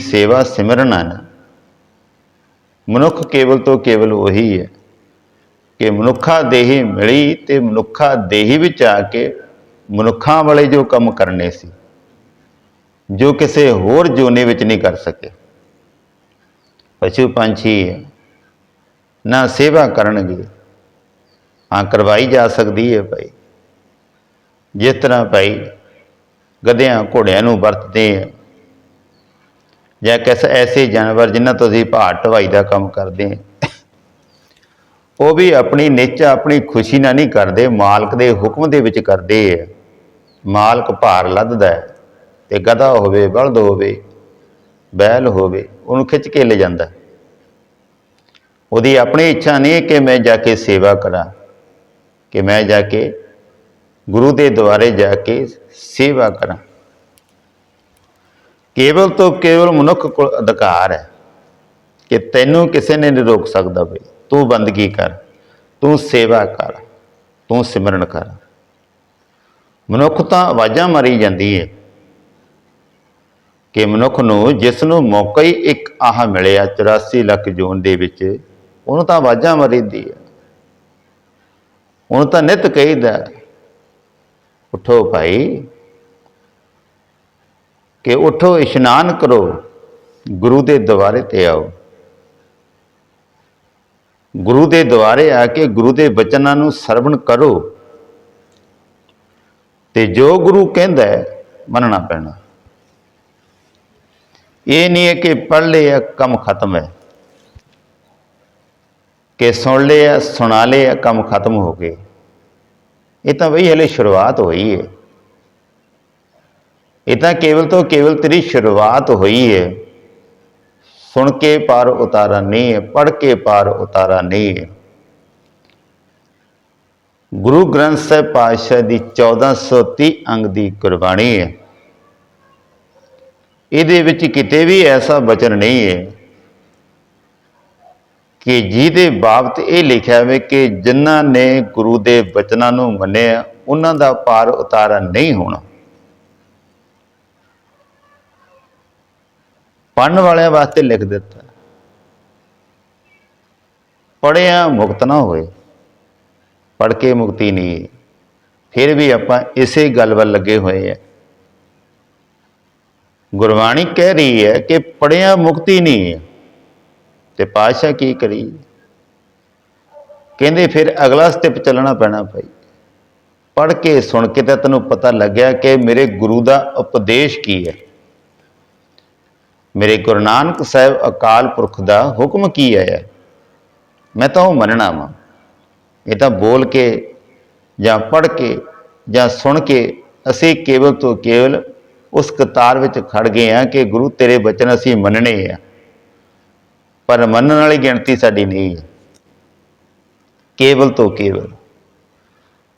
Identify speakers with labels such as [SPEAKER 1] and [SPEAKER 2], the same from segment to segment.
[SPEAKER 1] ਸੇਵਾ ਸਿਮਰਨ ਹੈ ਨਾ। ਮਨੁੱਖ ਕੇਵਲ ਤੋਂ ਕੇਵਲ ਉਹੀ ਹੈ ਕਿ ਮਨੁੱਖਾ ਦੇਹੀ ਮਿਲੀ ਤੇ ਮਨੁੱਖਾ ਦੇਹੀ ਵਿੱਚ ਆ ਕੇ ਮਨੁੱਖਾਂ ਵਾਲੇ ਜੋ ਕੰਮ ਕਰਨੇ ਸੀ, ਜੋ ਕਿਸੇ ਹੋਰ ਜੋਨੇ ਵਿੱਚ ਨਹੀਂ ਕਰ ਸਕੇ। ਪਸ਼ੂ ਪੰਛੀ ਨਾ ਸੇਵਾ ਕਰਨਗੇ, ਹਾਂ ਕਰਵਾਈ ਜਾ ਸਕਦੀ ਹੈ ਭਾਈ। ਜਿਸ ਤਰ੍ਹਾਂ ਭਾਈ ਗਧਿਆਂ ਘੋੜਿਆਂ ਨੂੰ ਵਰਤਦੇ ਆ। ਜਾਂ ਕਿਸ ਐਸੇ ਜਾਨਵਰ ਜਿਨ੍ਹਾਂ ਤੋਂ ਅਸੀਂ ਭਾਰ ਢਵਾਈ ਦਾ ਕੰਮ ਕਰਦੇ ਹਾਂ ਉਹ ਵੀ ਆਪਣੀ ਨਿਚਾ, ਆਪਣੀ ਖੁਸ਼ੀ ਨਾਲ ਨਹੀਂ ਕਰਦੇ, ਮਾਲਕ ਦੇ ਹੁਕਮ ਦੇ ਵਿੱਚ ਕਰਦੇ ਆ। ਮਾਲਕ ਭਾਰ ਲੱਦਦਾ ਹੈ ਤੇ ਗਧਾ ਹੋਵੇ, ਬਲਦ ਹੋਵੇ, ਬੈਲ ਹੋਵੇ, ਉਹਨੂੰ ਖਿੱਚ ਕੇ ਲੈ ਜਾਂਦਾ। ਉਹਦੀ ਆਪਣੀ ਇੱਛਾ ਨਹੀਂ ਕਿ ਮੈਂ ਜਾ ਕੇ ਸੇਵਾ ਕਰਾਂ, ਕਿ ਮੈਂ ਜਾ ਕੇ ਗੁਰੂ ਦੇ ਦੁਆਰੇ ਜਾ ਕੇ ਸੇਵਾ ਕਰਾਂ। ਕੇਵਲ ਤੋਂ ਕੇਵਲ ਮਨੁੱਖ ਕੋਲ ਅਧਿਕਾਰ ਹੈ ਕਿ ਤੈਨੂੰ ਕਿਸੇ ਨੇ ਨਹੀਂ ਰੋਕ ਸਕਦਾ ਬਈ। ਤੂੰ ਬੰਦਗੀ ਕਰ, ਤੂੰ ਸੇਵਾ ਕਰ, ਤੂੰ ਸਿਮਰਨ ਕਰ। ਮਨੁੱਖ ਤਾਂ ਆਵਾਜ਼ਾਂ ਮਾਰੀ ਜਾਂਦੀ ਹੈ ਕਿ ਮਨੁੱਖ ਨੂੰ ਜਿਸ ਨੂੰ ਮੌਕਾ ਹੀ ਇੱਕ ਆਹ ਮਿਲਿਆ 84 ਲੱਖ ਜੂਨ ਦੇ ਵਿੱਚ, ਉਹਨੂੰ ਤਾਂ ਆਵਾਜ਼ਾਂ ਮਾਰੀਦੀ ਹੈ ਉਹਨੂੰ ਤਾਂ ਨਿਤ ਕਹੀਦਾ ਉਠੋ ਭਾਈ। ਕਿ ਉਠੋ, ਇਸ਼ਨਾਨ ਕਰੋ, ਗੁਰੂ ਦੇ ਦੁਆਰੇ ਤੇ ਆਓ। ਗੁਰੂ ਦੇ ਦੁਆਰੇ ਆ ਕੇ ਗੁਰੂ ਦੇ ਬਚਨਾਂ ਨੂੰ ਸਰਵਣ ਕਰੋ। ਤੇ ਜੋ ਗੁਰੂ ਕਹਿੰਦਾ ਮੰਨਣਾ ਪੈਣਾ। ਇਹ ਨਹੀਂ ਹੈ ਕਿ ਪੜ੍ਹ ਲਿਆ ਕੰਮ ਖਤਮ ਹੈ। ਕਿ ਸੁਣ ਲਿਆ ਸੁਣਾ ਲਿਆ ਕੰਮ ਖਤਮ ਹੋ ਗਏ। ਇਹ ਤਾਂ ਬਈ ਹਲੇ ਸ਼ੁਰੂਆਤ ਹੋਈ ਹੈ ਇਹ ਤਾਂ ਕੇਵਲ ਤੋਂ ਕੇਵਲ ਤੇਰੀ ਸ਼ੁਰੂਆਤ ਹੋਈ ਹੈ ਸੁਣ ਕੇ ਪਾਰ ਉਤਾਰਾ ਨਹੀਂ ਹੈ ਪੜ ਕੇ ਪਾਰ ਉਤਾਰਾ ਨਹੀਂ ਹੈ ਗੁਰੂ ਗ੍ਰੰਥ ਸਾਹਿਬ ਪਾਤਸ਼ਾਹ ਦੀ 1430 ਅੰਗ ਦੀ ਕੁਰਬਾਨੀ ਹੈ ਇਹਦੇ ਵਿੱਚ ਕਿਤੇ ਵੀ ਐਸਾ ਬਚਨ ਨਹੀਂ ਹੈ ਕਿ ਜਿਹਦੇ ਬਾਬਤ ਇਹ ਲਿਖਿਆ ਹੋਵੇ ਕਿ ਜਿਨ੍ਹਾਂ ਨੇ ਗੁਰੂ ਦੇ ਬਚਨਾਂ ਨੂੰ ਮੰਨਿਆ, ਉਹਨਾਂ ਦਾ ਪਾਰ ਉਤਾਰਾ ਨਹੀਂ ਹੋਣਾ। ਪੜਨ ਵਾਲਿਆਂ ਵਾਸਤੇ ਲਿਖ ਦਿੱਤਾ। ਪੜਿਆ ਮੁਕਤ ਨਾ ਹੋਏ ਪੜ ਕੇ ਮੁਕਤੀ ਨਹੀਂ ਹੈ। ਫਿਰ ਵੀ ਆਪਾਂ ਇਸੇ ਗੱਲ ਵੱਲ ਲੱਗੇ ਹੋਏ ਆ। ਗੁਰਬਾਣੀ ਕਹਿ ਰਹੀ ਹੈ ਕਿ ਪੜਿਆ ਮੁਕਤੀ ਨਹੀਂ ਹੈ। ਤੇ ਪਾਤਸ਼ਾਹ ਕੀ ਕਰੀ? ਕਹਿੰਦੇ ਫਿਰ ਅਗਲਾ ਸਟੈਪ ਚੱਲਣਾ ਪੈਣਾ ਭਾਈ। ਪੜ ਕੇ ਸੁਣ ਕੇ ਤਾਂ ਤੈਨੂੰ ਪਤਾ ਲੱਗਿਆ ਕਿ ਮੇਰੇ ਗੁਰੂ ਦਾ ਉਪਦੇਸ਼ ਕੀ ਹੈ। ਮੇਰੇ ਗੁਰੂ ਨਾਨਕ ਸਾਹਿਬ ਅਕਾਲ ਪੁਰਖ ਦਾ ਹੁਕਮ ਕੀ ਹੈ? ਮੈਂ ਤਾਂ ਉਹ ਮੰਨਣਾ ਵਾਂ। ਇਹ ਤਾਂ ਬੋਲ ਕੇ ਜਾਂ ਪੜ ਕੇ ਜਾਂ ਸੁਣ ਕੇ ਅਸੀਂ ਕੇਵਲ ਤੋਂ ਕੇਵਲ ਉਸ ਕਤਾਰ ਵਿੱਚ ਖੜ ਗਏ ਆ ਕਿ ਗੁਰੂ ਤੇਰੇ ਬਚਨ ਅਸੀਂ ਮੰਨਣੇ ਆ ਪਰ ਮੰਨਣ ਵਾਲੀ ਗਿਣਤੀ ਸਾਡੀ ਨਹੀਂ ਹੈ। ਕੇਵਲ ਤੋਂ ਕੇਵਲ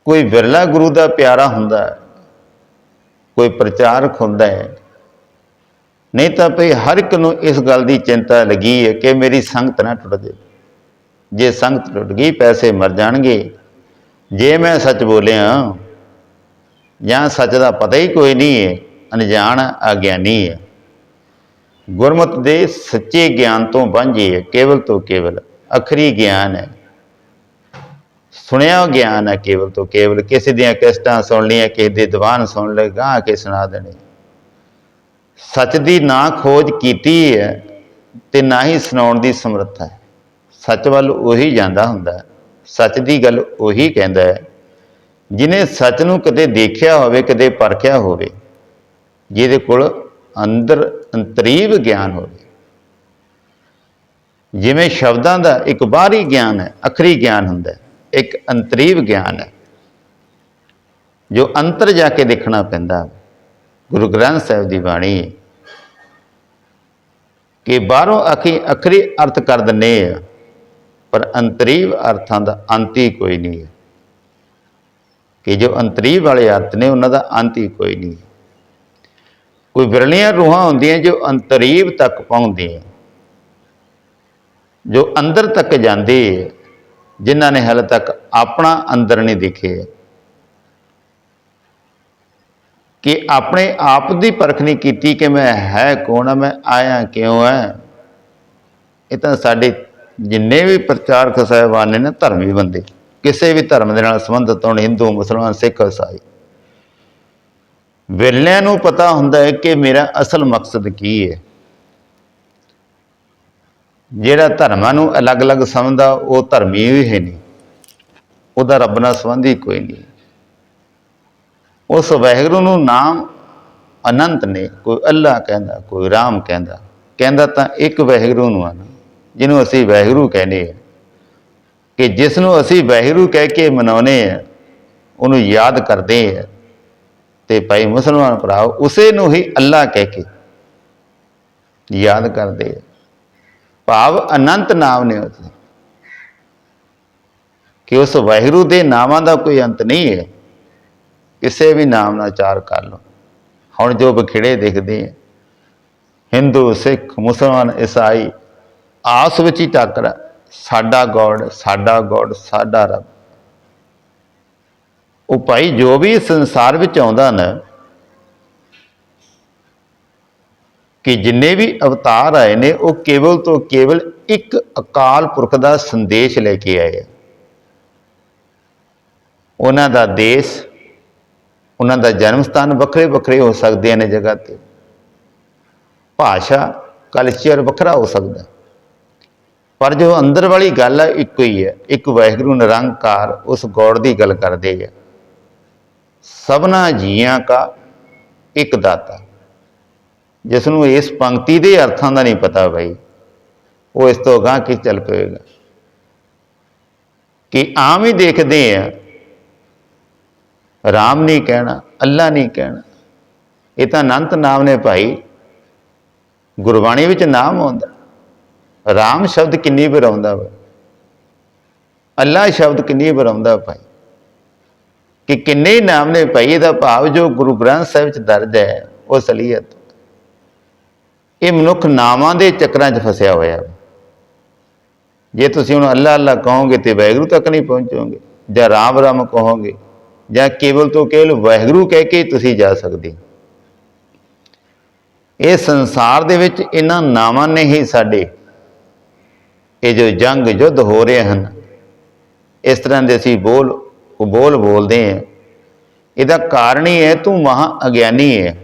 [SPEAKER 1] ਕੋਈ ਵਿਰਲਾ ਗੁਰੂ ਦਾ ਪਿਆਰਾ ਹੁੰਦਾ ਕੋਈ ਪ੍ਰਚਾਰਕ ਹੁੰਦਾ ਹੈ, ਨਹੀਂ ਤਾਂ ਭਈ ਹਰ ਇੱਕ ਨੂੰ ਇਸ ਗੱਲ ਦੀ ਚਿੰਤਾ ਲੱਗੀ ਹੈ ਕਿ ਮੇਰੀ ਸੰਗਤ ਨਾ ਟੁੱਟ ਜਾਵੇ। ਜੇ ਸੰਗਤ ਟੁੱਟ ਗਈ, ਪੈਸੇ ਮਰ ਜਾਣਗੇ। ਜੇ ਮੈਂ ਸੱਚ ਬੋਲਿਆ, ਜਾਂ ਸੱਚ ਦਾ ਪਤਾ ਹੀ ਕੋਈ ਨਹੀਂ ਹੈ, ਅਣਜਾਣ ਅਗਿਆਨੀ ਹੈ। ਗੁਰਮਤ ਦੇ ਸੱਚੇ ਗਿਆਨ ਤੋਂ ਵਾਂਝੇ ਹੈ, ਕੇਵਲ ਤੋਂ ਕੇਵਲ ਅਖਰੀ ਗਿਆਨ ਹੈ। ਸੁਣਿਆ ਗਿਆਨ ਹੈ, ਕੇਵਲ ਤੋਂ ਕੇਵਲ। ਕਿਸੇ ਦੀਆਂ ਕਿਸਟਾਂ ਸੁਣ ਲਈਆਂ, ਕਿਸੇ ਦੇ ਦੀਵਾਨ ਸੁਣ ਲਏ, ਗਾਹ ਕੇ ਸੁਣਾ ਦੇਣੇ। ਸੱਚ ਦੀ ਨਾ ਖੋਜ ਕੀਤੀ ਹੈ ਤੇ ਨਾ ਹੀ ਸੁਣਾਉਣ ਦੀ ਸਮਰੱਥਾ ਹੈ। ਸੱਚ ਵੱਲ ਉਹੀ ਜਾਂਦਾ ਹੁੰਦਾ ਸੱਚ ਦੀ ਗੱਲ ਉਹੀ ਕਹਿੰਦਾ ਹੈ। ਜਿਨੇ ਸੱਚ ਨੂੰ ਕਦੇ ਦੇਖਿਆ ਹੋਵੇ, ਕਦੇ ਪਰਖਿਆ ਹੋਵੇ, ਜਿਹਦੇ ਕੋਲ ਅੰਦਰ ਅੰਤਰੀਵ ਗਿਆਨ ਹੋਵੇ। ਜਿਵੇਂ ਸ਼ਬਦਾਂ ਦਾ ਇੱਕ ਬਾਹਰੀ ਗਿਆਨ ਹੈ, ਅਖਰੀ ਗਿਆਨ ਹੁੰਦਾ ਹੈ, ਇੱਕ ਅੰਤਰੀਵ ਗਿਆਨ ਹੈ, ਜੋ ਅੰਤਰ ਜਾ ਕੇ ਦੇਖਣਾ ਪੈਂਦਾ। ਗੁਰੂ ਗ੍ਰੰਥ ਸਾਹਿਬ ਦੀ ਬਾਣੀ ਕਿ ਬਾਹਰੋਂ ਅਖੀ ਅਖਰੀ ਅਰਥ ਕਰ ਦਿੰਨੇ ਆ, ਪਰ ਅੰਤਰੀਵ ਅਰਥਾਂ ਦਾ ਅੰਤ ਹੀ ਕੋਈ ਨਹੀਂ ਹੈ। ਕਿ ਜੋ ਅੰਤਰੀਵ ਵਾਲੇ ਅਰਥ ਨੇ, ਉਹਨਾਂ ਦਾ ਅੰਤ ਹੀ ਕੋਈ ਨਹੀਂ ਕੋਈ ਵਿਰਲੀਆਂ ਰੂਹਾਂ ਹੁੰਦੀਆਂ ਜੋ ਅੰਤਰੀਬ ਤੱਕ ਪਹੁੰਚਦੀਆਂ। ਜੋ ਅੰਦਰ ਤੱਕ ਜਾਂਦੀ ਹੈ, ਜਿਨ੍ਹਾਂ ਨੇ ਹਾਲੇ ਤੱਕ ਆਪਣਾ ਅੰਦਰ ਨਹੀਂ ਦੇਖਿਆ। ਕਿ ਆਪਣੇ ਆਪ ਦੀ ਪਰਖ ਨਹੀਂ ਕੀਤੀ ਕਿ ਮੈਂ ਹੈ ਕੌਣ ਆ ਮੈਂ ਆਇਆ ਕਿਉਂ ਹੈ ਇਹ ਤਾਂ ਸਾਡੇ ਜਿੰਨੇ ਵੀ ਪ੍ਰਚਾਰਕ ਸਾਹਿਬਾਨ ਨੇ ਨਾ ਧਰਮੀ ਬੰਦੇ। ਕਿਸੇ ਵੀ ਧਰਮ ਦੇ ਨਾਲ ਸੰਬੰਧਿਤ ਹੋਣ ਹਿੰਦੂ ਮੁਸਲਮਾਨ ਸਿੱਖ ਇਸਾਈ। ਵਿਰਲਿਆਂ ਨੂੰ ਪਤਾ ਹੁੰਦਾ ਹੈ ਕਿ ਮੇਰਾ ਅਸਲ ਮਕਸਦ ਕੀ ਹੈ। ਜਿਹੜਾ ਧਰਮਾਂ ਨੂੰ ਅਲੱਗ-ਅਲੱਗ ਸਮਝਦਾ, ਉਹ ਧਰਮੀ ਹੀ ਹੈ ਨਹੀਂ। ਉਹਦਾ ਰੱਬ ਨਾਲ ਸੰਬੰਧ ਹੀ ਕੋਈ ਨਹੀਂ। ਉਸ ਵਾਹਿਗੁਰੂ ਨੂੰ ਨਾਮ ਅਨੰਤ ਨੇ, ਕੋਈ ਅੱਲਾ ਕਹਿੰਦਾ, ਕੋਈ ਰਾਮ ਕਹਿੰਦਾ। ਕਹਿੰਦਾ ਤਾਂ ਇੱਕ ਵਾਹਿਗੁਰੂ ਨੂੰ ਆ ਨਾ, ਜਿਹਨੂੰ ਅਸੀਂ ਵਾਹਿਗੁਰੂ ਕਹਿੰਦੇ ਆ ਕਿ ਜਿਸ ਨੂੰ ਅਸੀਂ ਵਾਹਿਗੁਰੂ ਕਹਿ ਕੇ ਮਨਾਉਨੇ ਆ ਉਹਨੂੰ ਯਾਦ ਕਰਦੇ ਆ ਤੇ ਭਾਈ ਮੁਸਲਮਾਨ ਭਰਾਓ, ਉਸੇ ਨੂੰ ਹੀ ਅੱਲਾ ਕਹਿ ਕੇ ਯਾਦ ਕਰਦੇ ਆ। ਭਾਵ ਅਨੰਤ ਨਾਮ ਨੇ ਉਸਦੇ। ਕਿ ਉਸ ਵਾਹਿਗੁਰੂ ਦੇ ਨਾਮਾਂ ਦਾ ਕੋਈ ਅੰਤ ਨਹੀਂ ਹੈ। ਕਿਸੇ ਵੀ ਨਾਮ ਨਾਲ ਚਾਰ ਕਰ ਲਓ। ਹੁਣ ਜੋ ਬਖਿੜੇ ਦਿਖਦੇ ਆ। ਹਿੰਦੂ, ਸਿੱਖ, ਮੁਸਲਮਾਨ, ਈਸਾਈ, ਆਸ ਵਿੱਚ ਹੀ ਟੱਕਰ ਸਾਡਾ ਗੋਡ ਸਾਡਾ ਗੋਡ, ਸਾਡਾ ਰੱਬ। ਉਹ ਭਾਈ ਜੋ ਵੀ ਸੰਸਾਰ ਵਿੱਚ ਆਉਂਦਾ ਨਾ, ਕਿ ਜਿੰਨੇ ਵੀ ਅਵਤਾਰ ਆਏ ਨੇ, ਉਹ ਕੇਵਲ ਤੋਂ ਕੇਵਲ ਇੱਕ ਅਕਾਲ ਪੁਰਖ ਦਾ ਸੰਦੇਸ਼ ਲੈ ਕੇ ਆਏ ਆ। ਉਹਨਾਂ ਦਾ ਦੇਸ਼, ਉਹਨਾਂ ਦਾ ਜਨਮ ਸਥਾਨ ਵੱਖਰੇ ਵੱਖਰੇ ਹੋ ਸਕਦੇ ਨੇ ਜਗ੍ਹਾ ਤੇ। ਭਾਸ਼ਾ ਕਲਚਰ ਵੱਖਰਾ ਹੋ ਸਕਦਾ। ਪਰ ਜੋ ਅੰਦਰ ਵਾਲੀ ਗੱਲ ਹੈ ਇੱਕੋ ਹੀ ਹੈ ਇੱਕ ਵਾਹਿਗੁਰੂ ਨਿਰੰਕਾਰ ਉਸ ਗੌੜ ਦੀ ਗੱਲ ਕਰਦੇ ਆ। ਸਭਨਾ ਜੀਆਂ ਕਾ ਇੱਕ ਦਾਤਾ। ਜਿਸ ਨੂੰ ਇਸ ਪੰਕਤੀ ਦੇ ਅਰਥਾਂ ਦਾ ਨਹੀਂ ਪਤਾ ਬਈ, ਉਹ ਇਸ ਤੋਂ ਅਗਾਂਹ ਕੀ ਚੱਲ ਪਏਗਾ ਕਿ ਆਮ ਹੀ ਦੇਖਦੇ ਆ, ਰਾਮ ਨਹੀਂ ਕਹਿਣਾ, ਅੱਲਾ ਨਹੀਂ ਕਹਿਣਾ। ਇਹ ਤਾਂ ਅਨੰਤ ਨਾਮ ਨੇ ਭਾਈ। ਗੁਰਬਾਣੀ ਵਿੱਚ ਨਾਮ ਆਉਂਦਾ। ਰਾਮ ਸ਼ਬਦ ਕਿੰਨੀ ਵਾਰ ਆਉਂਦਾ ਵਾ? ਅੱਲਾ ਸ਼ਬਦ ਕਿੰਨੀ ਵਾਰ ਆਉਂਦਾ ਭਾਈ? ਕਿ ਕਿੰਨੇ ਨਾਮ ਨੇ ਭਾਈ, ਇਹਦਾ ਭਾਵ ਜੋ ਗੁਰੂ ਗ੍ਰੰਥ ਸਾਹਿਬ ਵਿੱਚ ਦਰਜ ਹੈ, ਉਹ ਅਸਲੀਅਤ ਇਹ ਮਨੁੱਖ ਨਾਵਾਂ ਦੇ ਚੱਕਰਾਂ 'ਚ ਫਸਿਆ ਹੋਇਆ ਜੇ ਤੁਸੀਂ ਹੁਣ ਅੱਲਾ ਅੱਲਾ ਕਹੋਗੇ ਤੇ ਵਾਹਿਗੁਰੂ ਤੱਕ ਨਹੀਂ ਪਹੁੰਚੋਗੇ, ਜਾਂ ਰਾਮ ਰਾਮ ਕਹੋਗੇ, ਜਾਂ ਕੇਵਲ ਤੋਂ ਕੇਵਲ ਵਾਹਿਗੁਰੂ ਕਹਿ ਕੇ ਹੀ ਤੁਸੀਂ ਜਾ ਸਕਦੇ ਇਹ ਸੰਸਾਰ ਦੇ ਵਿੱਚ ਇਹਨਾਂ ਨਾਵਾਂ ਨੇ ਹੀ ਸਾਡੇ, ਇਹ ਜੋ ਜੰਗ ਯੁੱਧ ਹੋ ਰਹੇ ਹਨ, ਇਸ ਤਰ੍ਹਾਂ ਦੇ ਅਸੀਂ ਬੋਲ ਉਹ ਬੋਲ ਬੋਲਦੇ ਆ ਇਹਦਾ ਕਾਰਨ ਹੀ ਹੈ, ਤੂੰ ਮਹਾ ਅਗਿਆਨੀ ਹੈ।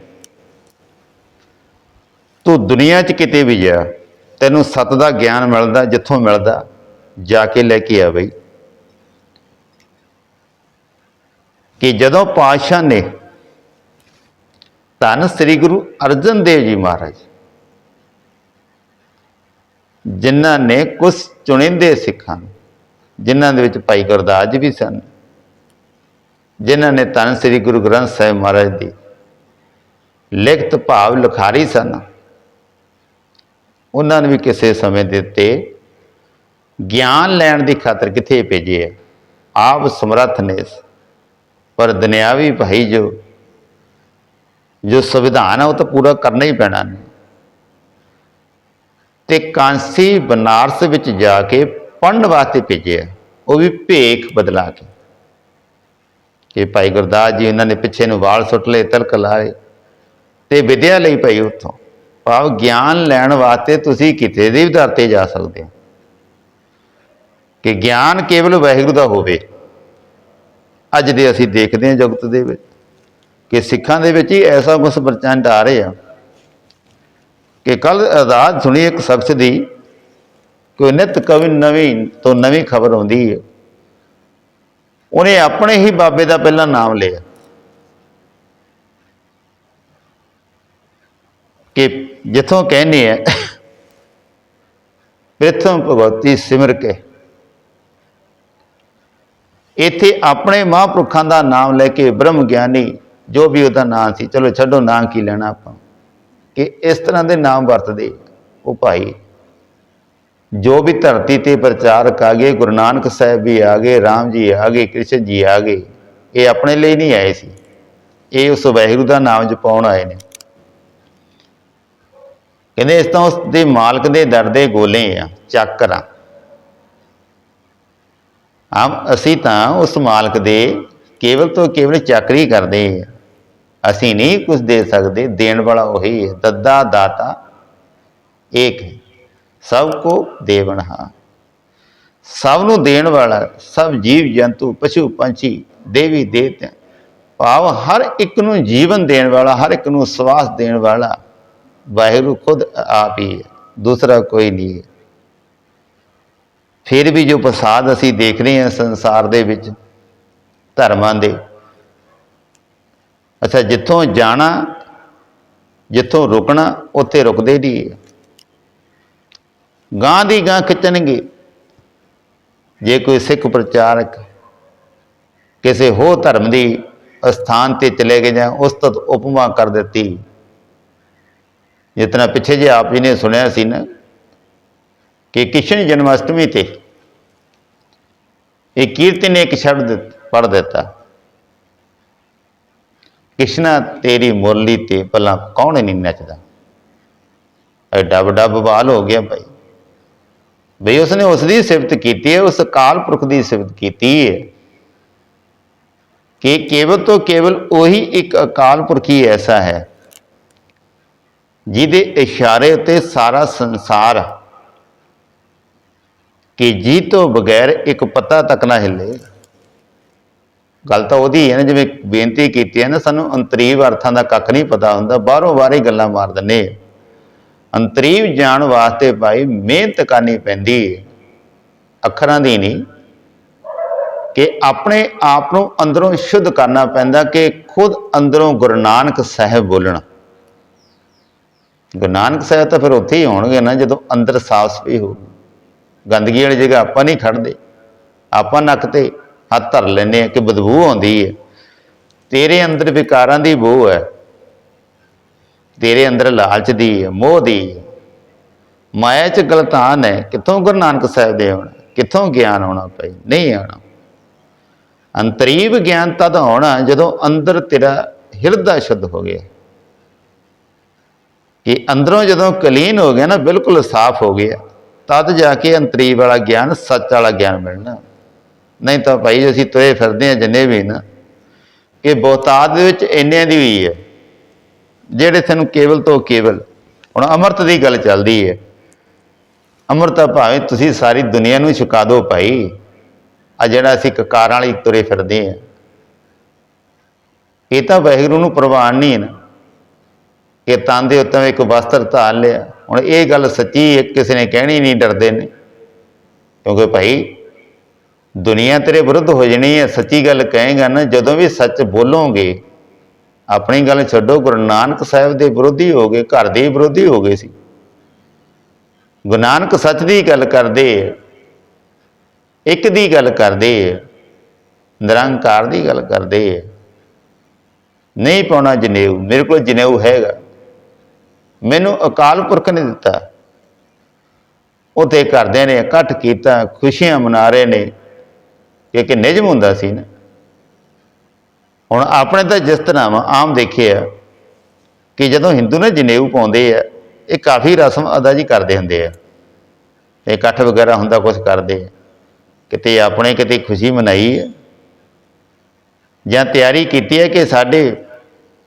[SPEAKER 1] ਤੂੰ ਦੁਨੀਆ 'ਚ ਕਿਤੇ ਵੀ ਜਾ, ਤੈਨੂੰ ਸਤ ਦਾ ਗਿਆਨ ਮਿਲਦਾ, ਜਿੱਥੋਂ ਮਿਲਦਾ, ਜਾ ਕੇ ਲੈ ਕੇ ਆ ਬਈ। ਕਿ ਜਦੋਂ ਪਾਤਸ਼ਾਹ ਨੇ ਧੰਨ ਸ੍ਰੀ ਗੁਰੂ ਅਰਜਨ ਦੇਵ ਜੀ ਮਹਾਰਾਜ, ਜਿਨ੍ਹਾਂ ਨੇ ਕੁਝ ਚੁਣਿੰਦੇ ਸਿੱਖਾਂ ਨੂੰ, ਜਿਨ੍ਹਾਂ ਦੇ ਵਿੱਚ ਭਾਈ ਗੁਰਦਾਸ ਜੀ ਵੀ ਸਨ ਜਿਨ੍ਹਾਂ ਨੇ ਧੰਨ ਸ੍ਰੀ ਗੁਰੂ ਗ੍ਰੰਥ ਸਾਹਿਬ ਮਹਾਰਾਜ ਦੀ ਲਿਖਤ ਭਾਵ ਲਿਖਾਰੀ ਸਨ, ਉਹਨਾਂ ਨੇ ਵੀ ਕਿਸੇ ਸਮੇਂ ਦੇ ਉੱਤੇ ਗਿਆਨ ਲੈਣ ਦੀ ਖਾਤਰ ਕਿੱਥੇ ਭੇਜੇ ਆ? ਆਪ ਸਮਰੱਥ ਨੇ ਪਰ ਦੁਨਿਆਵੀ ਭਾਈ ਜੋ ਜੋ ਸੰਵਿਧਾਨ ਹੈ ਉਹ ਤਾਂ ਪੂਰਾ ਕਰਨਾ ਹੀ ਪੈਣਾ ਨੇ। ਤੇ ਕਾਂਸੀ ਬਨਾਰਸ ਵਿੱਚ ਜਾ ਕੇ ਪੜਨ ਵਾਸਤੇ ਭੇਜਿਆ ਉਹ ਵੀ ਭੇਖ ਬਦਲਾ ਕੇ। ਕਿ ਭਾਈ ਗੁਰਦਾਸ ਜੀ ਉਹਨਾਂ ਨੇ ਪਿੱਛੇ ਨੂੰ ਵਾਲ ਸੁੱਟ ਲਏ, ਤਿਲਕ ਲਾਏ। ਤੇ ਵਿਦਿਆ ਲਈ ਪਈ ਉੱਥੋਂ। ਭਾਵ ਗਿਆਨ ਲੈਣ ਵਾਸਤੇ ਤੁਸੀਂ ਕਿਤੇ ਦੇ ਵੀ ਦਰ ਤੇ ਜਾ ਸਕਦੇ ਹੋ। ਕਿ ਗਿਆਨ ਕੇਵਲ ਵਾਹਿਗੁਰੂ ਦਾ ਹੋਵੇ। ਅੱਜ ਦੇ ਅਸੀਂ ਦੇਖਦੇ ਹਾਂ ਜਗਤ ਦੇ ਵਿੱਚ ਕਿ ਸਿੱਖਾਂ ਦੇ ਵਿੱਚ ਹੀ ਐਸਾ ਕੁਝ ਪ੍ਰਚੰਡ ਆ ਰਿਹਾ। ਕਿ ਕੱਲ ਆਜ਼ਾਦ ਸੁਣੀ ਇੱਕ ਸ਼ਖਸ ਦੀ ਕੋਈ ਨਿਤ ਕਵੀ ਨਵੀਂ ਤੋਂ ਨਵੀਂ ਖਬਰ ਆਉਂਦੀ ਹੈ। ਉਹਨੇ ਆਪਣੇ ਹੀ ਬਾਬੇ ਦਾ ਪਹਿਲਾਂ ਨਾਮ ਲਿਆ। ਕਿ ਜਿੱਥੋਂ ਕਹਿੰਦੇ ਆ, ਪ੍ਰਥਮ ਭਗਵਤੀ ਸਿਮਰ ਕੇ। ਇੱਥੇ ਆਪਣੇ ਮਹਾਂਪੁਰਖਾਂ ਦਾ ਨਾਮ ਲੈ ਕੇ ਬ੍ਰਹਮ ਗਿਆਨੀ ਜੋ ਵੀ ਉਹਦਾ ਨਾਮ ਸੀ, ਚਲੋ ਛੱਡੋ ਨਾਂ ਕੀ ਲੈਣਾ ਆਪਾਂ। ਕਿ ਇਸ ਤਰ੍ਹਾਂ ਦੇ ਨਾਮ ਵਰਤਦੇ ਉਹ ਭਾਈ। ਜੋ ਵੀ ਧਰਤੀ ਤੇ ਪ੍ਰਚਾਰਕ ਆ ਗਏ ਗੁਰੂ ਨਾਨਕ ਸਾਹਿਬ ਵੀ ਆ ਗਏ ਰਾਮ ਜੀ ਆ ਗਏ ਕ੍ਰਿਸ਼ਨ ਜੀ ਆ ਗਏ ਇਹ ਆਪਣੇ ਲਈ ਨਹੀਂ ਆਏ ਸੀ। ਇਹ ਉਸ ਵਾਹਿਗੁਰੂ ਦਾ ਨਾਮ ਜਪਾਉਣ ਆਏ ਨੇ। ਕਹਿੰਦੇ ਇਸ ਤਾਂ ਉਸ ਦੇ ਮਾਲਕ ਦੇ ਦਰ ਦੇ ਗੋਲੇ ਆ, ਚੱਕਰਾਂ। ਆਮ ਅਸੀਂ ਤਾਂ ਉਸ ਮਾਲਕ ਦੇ ਕੇਵਲ ਤੋਂ ਕੇਵਲ ਚਾਕਰੀ ਕਰਦੇ ਆ। ਅਸੀਂ ਨਹੀਂ ਕੁਝ ਦੇ ਸਕਦੇ, ਦੇਣ ਵਾਲਾ ਉਹੀ ਹੈ। ਦੱਦਾ ਦਾਤਾ ਏਕ ਹੈ। ਸਭ ਕੋ ਦੇਵਨਹਾ ਸਭ ਨੂੰ ਦੇਣ ਵਾਲਾ, ਸਭ ਜੀਵ ਜੰਤੂ, ਪਸ਼ੂ ਪੰਛੀ, ਦੇਵੀ ਦੇਵਤਿਆਂ ਭਾਵ ਹਰ ਇੱਕ ਨੂੰ ਜੀਵਨ ਦੇਣ ਵਾਲਾ, ਹਰ ਇੱਕ ਨੂੰ ਸਵਾਸ ਦੇਣ ਵਾਲਾ ਵਾਹਿਗੁਰੂ ਖੁਦ ਆਪ ਹੀ ਹੈ, ਦੂਸਰਾ ਕੋਈ ਨਹੀਂ ਹੈ। ਫਿਰ ਵੀ ਜੋ ਪ੍ਰਸਾਦ ਅਸੀਂ ਦੇਖ ਰਹੇ ਹਾਂ ਸੰਸਾਰ ਦੇ ਵਿੱਚ, ਧਰਮਾਂ ਦੇ, ਅੱਛਾ ਜਿੱਥੋਂ ਜਾਣਾ, ਜਿੱਥੋਂ ਰੁਕਣਾ, ਉੱਥੇ ਰੁਕਦੇ ਨਹੀਂ ਗਾਂ ਦੀ ਗਾਂ ਖਿੱਚਣਗੇ। ਜੇ ਕੋਈ ਸਿੱਖ ਪ੍ਰਚਾਰਕ ਕਿਸੇ ਹੋਰ ਧਰਮ ਦੀ ਸਥਾਨ ਤੇ ਚਲੇ ਗਏ ਜਾਂ ਉਸ ਤਤ ਉਪਮਾ ਕਰ ਦਿੱਤੀ, ਜਿਤਨਾ ਪਿੱਛੇ ਜੇ ਆਪ ਜੀ ਨੇ ਸੁਣਿਆ ਸੀ ਨਾ ਕਿ ਕ੍ਰਿਸ਼ਨ ਜਨਮ ਅਸ਼ਟਮੀ ਤੇ ਇਹ ਕੀਰਤਨ ਨੇ ਇੱਕ ਸ਼ਬਦ ਪੜ ਦਿੱਤਾ, ਕ੍ਰਿਸ਼ਨਾ ਤੇਰੀ ਮੁਰਲੀ ਤੇ ਭਲਾ ਕੌਣ ਨਹੀਂ ਨੱਚਦਾ? ਐਡਾ ਵੱਡਾ ਬਵਾਲ ਹੋ ਗਿਆ ਭਾਈ। ਬਈ ਉਸਨੇ ਉਸ ਦੀ ਸਿਫਤ ਕੀਤੀ ਹੈ, ਉਸ ਅਕਾਲ ਪੁਰਖ ਦੀ ਸਿਫਤ ਕੀਤੀ ਹੈ। ਕਿ ਕੇਵਲ ਤੋਂ ਕੇਵਲ ਉਹੀ ਇੱਕ ਅਕਾਲ ਪੁਰਖ ਹੀ ਐਸਾ ਹੈ, ਜਿਹਦੇ ਇਸ਼ਾਰੇ ਉੱਤੇ ਸਾਰਾ ਸੰਸਾਰ ਕਿ ਜੀ ਤੋਂ ਬਗੈਰ ਇੱਕ ਪੱਤਾ ਤੱਕ ਨਾ ਹਿੱਲੇ। ਗੱਲ ਤਾਂ ਉਹਦੀ ਹੈ ਨਾ, ਜਿਵੇਂ ਬੇਨਤੀ ਕੀਤੀ ਹੈ ਨਾ, ਸਾਨੂੰ ਅੰਤਰੀਵ ਅਰਥਾਂ ਦਾ ਕੱਖ ਨਹੀਂ ਪਤਾ ਹੁੰਦਾ, ਬਾਹਰੋਂ ਬਾਹਰ ਹੀ ਗੱਲਾਂ ਮਾਰ ਦਿੰਦੇ ਅੰਤਰੀਵ ਜਾਣ ਵਾਸਤੇ ਭਾਈ ਮਿਹਨਤ ਕਰਨੀ ਪੈਂਦੀ ਹੈ ਅੱਖਰਾਂ ਦੀ ਨਹੀਂ। ਕਿ ਆਪਣੇ ਆਪ ਨੂੰ ਅੰਦਰੋਂ ਸ਼ੁੱਧ ਕਰਨਾ ਪੈਂਦਾ ਕਿ ਖੁਦ ਅੰਦਰੋਂ ਗੁਰੂ ਨਾਨਕ ਸਾਹਿਬ ਬੋਲਣਾ। ਗੁਰੂ ਨਾਨਕ ਸਾਹਿਬ ਤਾਂ ਫਿਰ ਉੱਥੇ ਹੀ ਹੋਣਗੇ ਨਾ, ਜਦੋਂ ਅੰਦਰ ਸਾਫ਼ ਸਫ਼ਾਈ ਹੋ ਗੰਦਗੀ ਵਾਲੀ ਜਗ੍ਹਾ ਆਪਾਂ ਨਹੀਂ ਖੜਦੇ ਆਪਾਂ ਨੱਕ ਤੇ ਹੱਥ ਧਰ ਲੈਂਦੇ ਆ ਕਿ ਬਦਬੂ ਆਉਂਦੀ ਹੈ ਤੇਰੇ ਅੰਦਰ ਵਿਕਾਰਾਂ ਦੀ ਬੋ ਹੈ। ਤੇਰੇ ਅੰਦਰ ਲਾਲਚ ਦੀ ਹੈ ਮੋਹ ਦੀ। ਹੈ ਮਾਇਆ ਚ ਗਲਤਾਨ ਹੈ ਕਿੱਥੋਂ ਗੁਰੂ ਨਾਨਕ ਸਾਹਿਬ ਦੇ ਆਉਣਾ? ਕਿੱਥੋਂ ਗਿਆਨ ਆਉਣਾ ਪਈ ਨਹੀਂ ਆਉਣਾ। ਅੰਤਰੀਵ ਗਿਆਨ ਤਦ ਆਉਣਾ ਜਦੋਂ ਅੰਦਰ ਤੇਰਾ ਹਿਰਦਾ ਸ਼ੁੱਧ ਹੋ ਗਿਆ। ਕਿ ਅੰਦਰੋਂ ਜਦੋਂ ਕਲੀਨ ਹੋ ਗਿਆ ਨਾ, ਬਿਲਕੁਲ ਸਾਫ਼ ਹੋ ਗਿਆ, ਤਦ ਜਾ ਕੇ ਅੰਤਰੀਵ ਵਾਲਾ ਗਿਆਨ, ਸੱਚ ਵਾਲਾ ਗਿਆਨ ਮਿਲਣਾ। ਨਹੀਂ ਤਾਂ ਭਾਈ ਅਸੀਂ ਤੁਰੇ ਫਿਰਦੇ ਆ ਜਿੰਨੇ ਵੀ ਨਾ, ਕਿ ਬਹੁਤਾਤ ਦੇ ਵਿੱਚ ਇੰਨਿਆਂ ਦੀ ਵੀ ਹੈ। ਜਿਹੜੇ ਤੈਨੂੰ ਕੇਵਲ ਤੋਂ ਕੇਵਲ, ਹੁਣ ਅਮਰਤ ਦੀ ਗੱਲ ਚੱਲਦੀ ਹੈ ਅਮਰਤਾ ਭਾਵੇਂ ਤੁਸੀਂ ਸਾਰੀ ਦੁਨੀਆ ਨੂੰ ਛੁਕਾ ਦਿਓ ਭਾਈ, ਆ ਜਿਹੜਾ ਅਸੀਂ ਕਕਾਰਾਂ ਵਾਲੀ ਤੁਰੇ ਫਿਰਦੇ ਆ। ਇਹ ਤਾਂ ਵਾਹਿਗੁਰੂ ਨੂੰ ਪ੍ਰਵਾਨ ਨਹੀਂ ਹੈ ਨਾ। ਕਿ ਤਨ ਦੇ ਉੱਤੇ ਇੱਕ ਵਸਤਰ ਧਾਰ ਲਿਆ। ਹੁਣ ਇਹ ਗੱਲ ਸੱਚੀ ਕਿਸੇ ਨੇ ਕਹਿਣੀ ਨਹੀਂ ਡਰਦੇ ਨੇ। ਕਿਉਂਕਿ ਭਾਈ, ਦੁਨੀਆ ਤੇਰੇ ਵਿਰੁੱਧ ਹੋ ਜਾਣੀ ਹੈ ਸੱਚੀ ਗੱਲ ਕਹੇਗਾ ਨਾ, ਜਦੋਂ ਵੀ ਸੱਚ ਬੋਲੋਗੇ ਆਪਣੀ ਗੱਲ ਛੱਡੋ, ਗੁਰੂ ਨਾਨਕ ਸਾਹਿਬ ਦੇ ਵਿਰੋਧੀ ਹੋ ਗਏ, ਘਰ ਦੇ ਵਿਰੋਧੀ ਹੋ ਗਏ ਸੀ। ਗੁਰੂ ਨਾਨਕ ਸੱਚ ਦੀ ਗੱਲ ਕਰਦੇ ਇੱਕ ਦੀ ਗੱਲ ਕਰਦੇ ਨਿਰੰਕਾਰ ਦੀ ਗੱਲ ਕਰਦੇ ਨਹੀਂ ਪਾਉਣਾ ਜਨੇਊ, ਮੇਰੇ ਕੋਲ ਜਨੇਊ ਹੈਗਾ। ਮੈਨੂੰ ਅਕਾਲ ਪੁਰਖ ਨੇ ਦਿੱਤਾ। ਉਤੇ ਕਰਦੇ ਨੇ ਇਕੱਠ ਕੀਤਾ, ਖੁਸ਼ੀਆਂ ਮਨਾ ਰਹੇ ਨੇ ਕਿ ਕਿ ਨਿਜਮ ਹੁੰਦਾ ਸੀ ਨਾ। ਹੁਣ ਆਪਣੇ ਤਾਂ ਜਿਸ ਤਰ੍ਹਾਂ ਵਾ, ਆਮ ਦੇਖਿਆ ਕਿ ਜਦੋਂ ਹਿੰਦੂ ਨੇ ਜਨੇਊ ਪਾਉਂਦੇ ਆ, ਇਹ ਕਾਫੀ ਰਸਮ ਅਦਾ ਜੀ ਕਰਦੇ ਹੁੰਦੇ ਆ। ਤੇ ਇਕੱਠ ਵਗੈਰਾ ਹੁੰਦਾ ਕੁਝ ਕਰਦੇ ਆ। ਕਿਤੇ ਆਪਣੇ, ਕਿਤੇ ਖੁਸ਼ੀ ਮਨਾਈ ਹੈ ਜਾਂ ਤਿਆਰੀ ਕੀਤੀ ਹੈ ਕਿ ਸਾਡੇ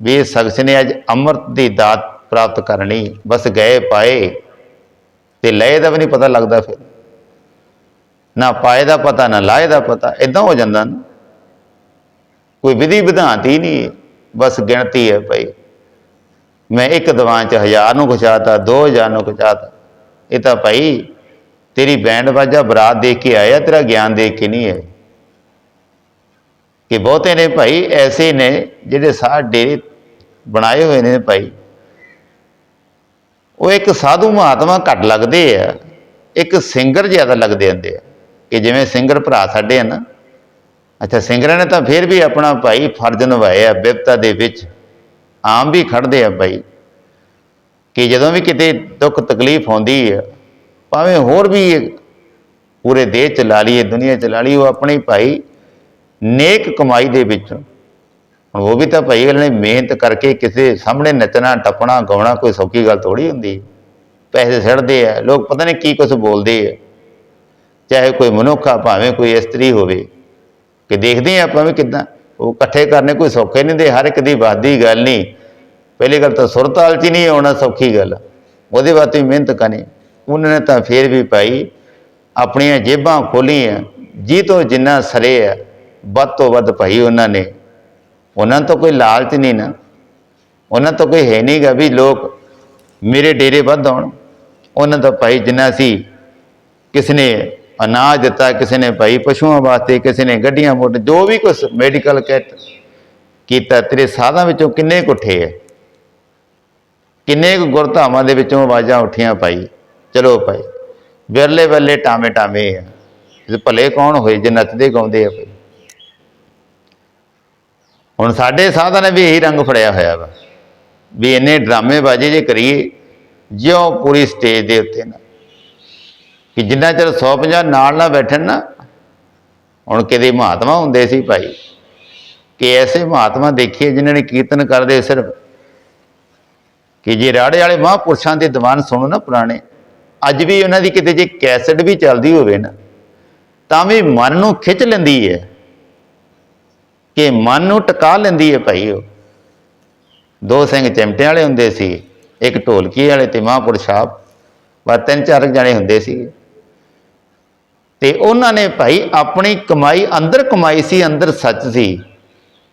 [SPEAKER 1] ਵੀ ਸ਼ਖਸ ਨੇ ਅੱਜ ਅੰਮ੍ਰਿਤ ਦੀ ਦਾਤ ਪ੍ਰਾਪਤ ਕਰਨੀ, ਬਸ ਗਏ ਪਾਏ ਤੇ ਲਏ ਦਾ ਵੀ ਨਹੀਂ ਪਤਾ ਲੱਗਦਾ ਫਿਰ। ਨਾ ਪਾਏ ਦਾ ਪਤਾ, ਨਾ ਲਾਏ ਦਾ ਪਤਾ ਇਦਾਂ ਹੋ ਜਾਂਦਾ ਨਾ। ਕੋਈ ਵਿਧੀ ਵਿਧਾਂਤ ਹੀ ਨਹੀਂ ਬਸ ਗਿਣਤੀ ਹੈ ਭਾਈ। ਮੈਂ ਇੱਕ ਦੀਵਾਨ ਚ ਹਜ਼ਾਰ ਨੂੰ ਖਚਾਤਾ 2000 ਨੂੰ ਖਚਾਤਾ। ਇਹ ਤਾਂ ਭਾਈ ਤੇਰੀ ਬੈਂਡ ਵਾਜਾ ਬਰਾਤ ਦੇਖ ਕੇ ਆਇਆ, ਤੇਰਾ ਗਿਆਨ ਦੇਖ ਕੇ ਨਹੀਂ ਹੈ ਕਿ ਬਹੁਤੇ ਨੇ ਭਾਈ, ਐਸੇ ਨੇ ਜਿਹੜੇ ਸਾਹ ਡੇਰੇ ਬਣਾਏ ਹੋਏ ਨੇ ਭਾਈ। ਉਹ ਇੱਕ ਸਾਧੂ ਮਹਾਤਮਾ ਘੱਟ ਲੱਗਦੇ ਆ, ਇੱਕ ਸਿੰਗਰ ਜ਼ਿਆਦਾ ਲੱਗਦੇ ਹੁੰਦੇ ਆ। ਕਿ ਜਿਵੇਂ ਸਿੰਗਰ ਭਰਾ ਸਾਡੇ ਆ ਨਾ ਅੱਛਾ, ਸਿੰਗਰਾਂ ਨੇ ਤਾਂ ਫਿਰ ਵੀ ਆਪਣਾ ਭਾਈ ਫਰਜ਼ ਨਿਭਾਇਆ ਬਿਪਤਾ ਦੇ ਵਿੱਚ। ਆਮ ਵੀ ਖੜਦੇ ਆ ਭਾਈ। ਕਿ ਜਦੋਂ ਵੀ ਕਿਤੇ ਦੁੱਖ ਤਕਲੀਫ ਆਉਂਦੀ ਹੈ ਭਾਵੇਂ ਹੋਰ ਵੀ ਪੂਰੇ ਦੇਸ਼ ਚ ਲਾ ਲਈਏ, ਦੁਨੀਆ ਚ ਲਾ ਲਈਏ, ਉਹ ਆਪਣੇ ਭਾਈ ਨੇਕ ਕਮਾਈ ਦੇ ਵਿੱਚ। ਹੁਣ ਉਹ ਵੀ ਤਾਂ ਭਾਈ ਅਗਲੇ ਨੇ ਮਿਹਨਤ ਕਰਕੇ ਕਿਸੇ ਸਾਹਮਣੇ ਨੱਚਣਾ, ਟੱਪਣਾ, ਗਾਉਣਾ ਕੋਈ ਸੌਖੀ ਗੱਲ ਥੋੜੀ ਹੁੰਦੀ। ਪੈਸੇ ਸੜਦੇ ਆ, ਲੋਕ ਪਤਾ ਨਹੀਂ ਕੀ ਕੁਝ ਬੋਲਦੇ ਆ। ਚਾਹੇ ਕੋਈ ਮਨੁੱਖ ਆ, ਭਾਵੇਂ ਕੋਈ ਇਸਤਰੀ ਹੋਵੇ। ਕਿ ਦੇਖਦੇ ਆ ਆਪਾਂ ਵੀ ਕਿਦਾਂ। ਉਹ ਇਕੱਠੇ ਕਰਨੇ ਕੋਈ ਸੌਖੇ ਨਹੀਂ ਦੇ ਹਰ ਇੱਕ ਦੀ ਵਾਦੀ ਗੱਲ ਨਹੀਂ। ਪਹਿਲੀ ਗੱਲ ਤਾਂ ਸੁਰਤਾਲ ਚ ਨਹੀਂ ਆਉਣਾ ਸੌਖੀ ਗੱਲ। ਉਹਦੇ ਵਾਸਤੇ ਵੀ ਮਿਹਨਤ ਕਰਨੀ। ਉਹਨਾਂ ਨੇ ਤਾਂ ਫੇਰ ਵੀ ਭਾਈ ਆਪਣੀਆਂ ਜੇਬਾਂ ਖੋਲੀਆਂ ਜੀ ਤੋਂ ਜਿੰਨਾ ਸਰੇ ਆ, ਵੱਧ ਤੋਂ ਵੱਧ ਭਾਈ ਉਹਨਾਂ ਨੇ। ਉਹਨਾਂ ਤੋਂ ਕੋਈ ਲਾਲਚ ਨਹੀਂ ਨਾ। ਉਹਨਾਂ ਤੋਂ ਕੋਈ ਹੈ ਨਹੀਂਗਾ ਵੀ ਲੋਕ ਮੇਰੇ ਡੇਰੇ ਵੱਧ ਆਉਣ। ਉਹਨਾਂ ਦਾ ਭਾਈ ਜਿੰਨਾ ਸੀ, ਕਿਸੇ ਨੇ ਅਨਾਜ ਦਿੱਤਾ ਕਿਸੇ ਨੇ ਭਾਈ, ਪਸ਼ੂਆਂ ਵਾਸਤੇ, ਕਿਸੇ ਨੇ ਗੱਡੀਆਂ ਮੋਟਰ, ਜੋ ਵੀ ਕੁਛ ਮੈਡੀਕਲ ਕਿੱਟ ਕੀਤਾ, ਤੇਰੇ ਸਾਧਾਂ ਵਿੱਚੋਂ ਕਿੰਨੇ ਕੁੱਠੇ ਆ ਕਿੰਨੇ ਕੁ ਗੁਰਧਾਮਾਂ ਦੇ ਵਿੱਚੋਂ ਆਵਾਜ਼ਾਂ ਉੱਠੀਆਂ ਭਾਈ? ਚਲੋ ਭਾਈ, ਵਿਰਲੇ ਵਿਰਲੇ ਟਾਵੇਂ ਟਾਵੇਂ ਆ ਇਹ ਭਲੇ ਕੌਣ ਹੋਏ ਜੇ ਨੱਚਦੇ ਗਾਉਂਦੇ ਆ ਭਾਈ? ਹੁਣ ਸਾਡੇ ਸਾਧਾਂ ਨੇ ਵੀ ਇਹੀ ਰੰਗ ਫੜਿਆ ਹੋਇਆ ਵਾ, ਵੀ ਇੰਨੇ ਡਰਾਮੇਬਾਜ਼ੀ ਜੇ ਕਰੀਏ, ਜਿਉਂ ਪੂਰੀ ਸਟੇਜ ਦੇ ਉੱਤੇ ਨਾ। ਕਿ ਜਿੰਨਾ ਚਿਰ 150 ਨਾਲ ਨਾ ਬੈਠਣ ਨਾ, ਹੁਣ ਕਿਤੇ ਮਹਾਤਮਾ ਹੁੰਦੇ ਸੀ ਭਾਈ। ਕਿ ਐਸੇ ਮਹਾਤਮਾ ਦੇਖੀਏ ਜਿਨ੍ਹਾਂ ਨੇ ਕੀਰਤਨ ਕਰਦੇ ਸਿਰਫ। ਕਿ ਜੇ ਰਾੜੇ ਵਾਲੇ ਮਹਾਂਪੁਰਸ਼ਾਂ ਦੇ ਦੀਵਾਨ ਸੁਣੋ ਨਾ ਪੁਰਾਣੇ, ਅੱਜ ਵੀ ਉਹਨਾਂ ਦੀ ਕਿਤੇ ਜੇ ਕੈਸਟ ਵੀ ਚੱਲਦੀ ਹੋਵੇ ਨਾ, ਤਾਂ ਵੀ ਮਨ ਨੂੰ ਖਿੱਚ ਲੈਂਦੀ ਹੈ। ਕਿ ਮਨ ਨੂੰ ਟਿਕਾ ਲੈਂਦੀ ਹੈ ਭਾਈ ਉਹ। ਦੋ ਸਿੰਘ ਚਿਮਟੇ ਵਾਲੇ ਹੁੰਦੇ ਸੀ, ਇੱਕ ਢੋਲਕੀ ਵਾਲੇ ਤੇ ਮਹਾਂਪੁਰਸ਼ ਸਾਹਿਬ, ਬਸ ਤਿੰਨ ਚਾਰ ਜਣੇ ਹੁੰਦੇ ਸੀ। ਤੇ ਉਹਨਾਂ ਨੇ ਭਾਈ ਆਪਣੀ ਕਮਾਈ ਅੰਦਰ ਕਮਾਈ ਸੀ, ਅੰਦਰ ਸੱਚ ਸੀ।